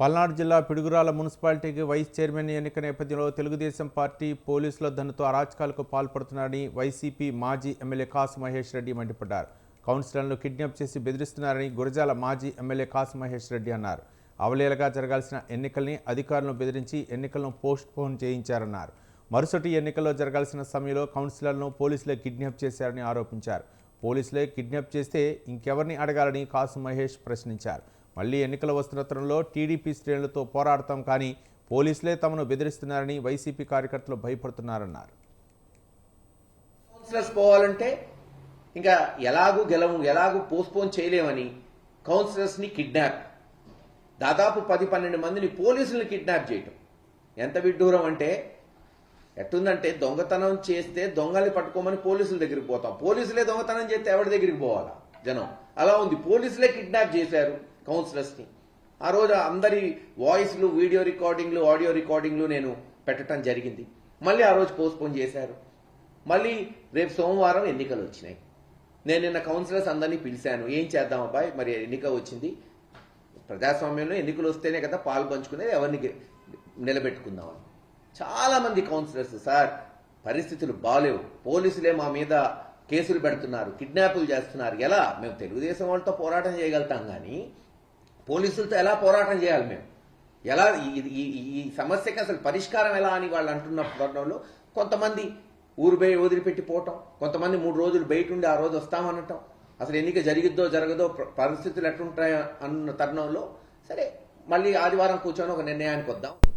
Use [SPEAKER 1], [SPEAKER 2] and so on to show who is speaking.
[SPEAKER 1] పల్నాడు జిల్లా పిడుగురాల మున్సిపాలిటీకి vice chairman ఎన్నిక నేపథ్యంలో తెలుగుదేశం పార్టీ పోలీసుల ధనుతో అరాచకాలకు పాల్పడుతున్నారని వైసీపీ మాజీ ఎమ్మెల్యే కాసు మహేష్ రెడ్డి మండిపడ్డారు. కౌన్సిలర్లను కిడ్నాప్ చేసి బెదిరిస్తున్నారని గురజాల మాజీ ఎమ్మెల్యే కాసు మహేష్ రెడ్డి అన్నారు. అవలేలగా జరగాల్సిన ఎన్నికల్ని అధికారులను బెదిరించి ఎన్నికలను పోస్ట్ పోన్ చేయించారన్నారు. మరుసటి ఎన్నికల్లో జరగాల్సిన సమయంలో కౌన్సిలర్లను పోలీసులే కిడ్నాప్ చేశారని ఆరోపించారు. పోలీసులే కిడ్నాప్ చేస్తే ఇంకెవరిని అడగాలని కాసు మహేష్ ప్రశ్నించారు. మళ్ళీ ఎన్నికలు వస్తున్న తరంలో టీడీపీ శ్రేణులతో పోరాడతాం కానీ పోలీసులే తమను బెదిరిస్తున్నారని వైసీపీ కార్యకర్తలు భయపడుతున్నారన్నారు.
[SPEAKER 2] కౌన్సిలర్స్ పోవాలంటే ఇంకా ఎలాగూ గెలవు ఎలాగూ పోస్ట్పోన్ చేయలేమని కౌన్సిలర్స్ని కిడ్నాప్. దాదాపు పది పన్నెండు మందిని పోలీసులను కిడ్నాప్ చేయటం. ఎంత విడ్డూరం అంటే ఎట్టుందంటే దొంగతనం చేస్తే దొంగల్ని పట్టుకోమని పోలీసుల దగ్గరికి పోతాం. పోలీసులే దొంగతనం చేస్తే ఎవరి దగ్గరికి పోవాలా జనం? అలా ఉంది. పోలీసులే కిడ్నాప్ చేశారు. కౌన్సిలర్స్ని ఆ రోజు అందరి వాయిస్లు వీడియో రికార్డింగ్లు ఆడియో రికార్డింగ్లు నేను పెట్టడం జరిగింది. మళ్ళీ ఆ రోజు పోస్ట్పోన్ చేశారు. మళ్ళీ రేపు సోమవారం ఎన్నికలు వచ్చినాయి. నేను నిన్న కౌన్సిలర్స్ అందరినీ పిలిచాను. ఏం చేద్దాం అబ్బాయి? మరి ఎన్నిక వచ్చింది. ప్రజాస్వామ్యంలో ఎన్నికలు వస్తేనే కదా పాలు పంచుకునేది ఎవరిని నిలబెట్టుకుందామని. చాలామంది కౌన్సిలర్స్ సార్ పరిస్థితులు బాలేవు. పోలీసులే మా మీద కేసులు పెడుతున్నారు కిడ్నాపులు చేస్తున్నారు. ఎలా? మేము తెలుగుదేశం వాళ్ళతో పోరాటం చేయగలుగుతాం కానీ పోలీసులతో ఎలా పోరాటం చేయాలి మేము? ఎలా ఈ- ఈ ఈ- సమస్యకి అసలు పరిష్కారం ఎలా అని వాళ్ళు అంటున్న తరుణంలో కొంతమంది ఊరు బయ వదిలిపెట్టి పోవటం కొంతమంది మూడు రోజులు బయట ఉండి ఆ రోజు వస్తామనటం అసలు ఎన్నిక జరిగిద్దో జరగదో పరిస్థితులు ఎట్లుంటాయో అన్న తరుణంలో సరే మళ్ళీ ఆదివారం కూర్చొని ఒక నిర్ణయానికి వద్దాం.